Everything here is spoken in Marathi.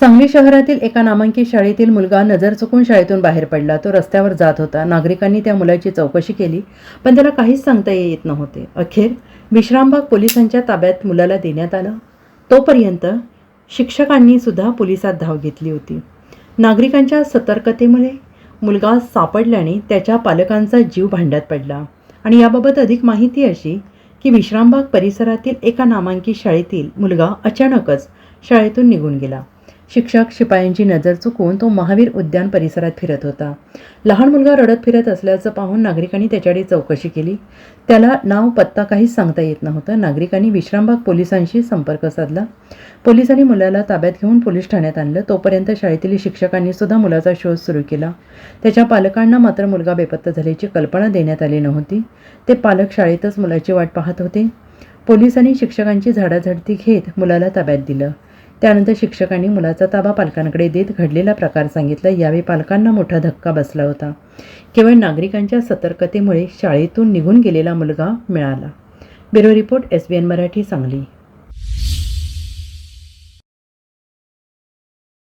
सांगली शहरातील एका नामांकित शाळेतील मुलगा नजर चुकून शाळेतून बाहेर पडला. तो रस्त्यावर जात होता. नागरिकांनी त्या मुलाची चौकशी केली पण त्याला काहीच सांगता येत नव्हते. अखेर विश्रामबाग पोलिसांच्या ताब्यात मुलाला देण्यात आलं. तोपर्यंत शिक्षकांनी सुद्धा पोलिसात धाव घेतली होती. नागरिकांच्या सतर्कतेमुळे मुलगा सापडल्याने त्याच्या पालकांचा जीव भांड्यात पडला. आणि याबाबत अधिक माहिती अशी की विश्रामबाग परिसरातील एका नामांकित शाळेतील मुलगा अचानकच शाळेतून निघून गेला. शिक्षक शिपायांची नजर चुकवून तो महावीर उद्यान परिसरात फिरत होता. लहान मुलगा रडत फिरत असल्याचं पाहून नागरिकांनी त्याच्याकडे चौकशी केली. त्याला नाव पत्ता काहीच सांगता येत नव्हतं. नागरिकांनी विश्रामबाग पोलिसांशी संपर्क साधला. पोलिसांनी मुलाला ताब्यात घेऊन पोलीस ठाण्यात आणलं. तोपर्यंत शाळेतील शिक्षकांनी सुद्धा मुलाचा शोध सुरू केला. त्याच्या पालकांना मात्र मुलगा बेपत्ता झाल्याची कल्पना देण्यात आली नव्हती. ते पालक शाळेतच मुलाची वाट पाहत होते. पोलिसांनी शिक्षकांची झाडाझडती घेत मुलाला ताब्यात दिलं. त्यानंतर शिक्षकांनी मुलाचा ताबा पालकांकडे देत घडलेला प्रकार सांगितला. यावेळी पालकांना मोठा धक्का बसला होता. केवळ नागरिकांच्या सतर्कतेमुळे शाळेतून निघून गेलेला मुलगा मिळाला. Bureau report S B N Marathi Sangli.